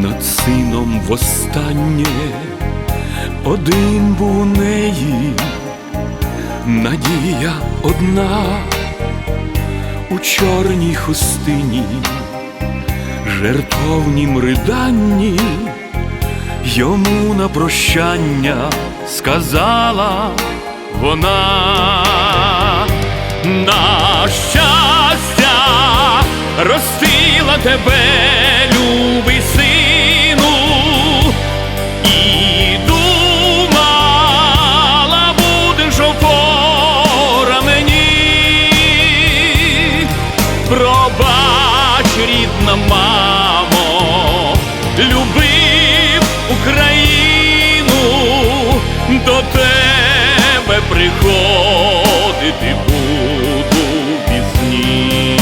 над сином востаннє, один був у неї, надія одна. У чорній хустині, жертовнім риданні, йому на прощання сказала вона. На щастя ростила тебе, Пробач, рідна мамо, любив Україну, до тебе приходити буду пізні.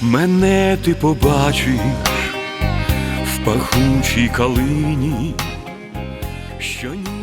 Мене ти побачиш в пахучій калині, що розквіт.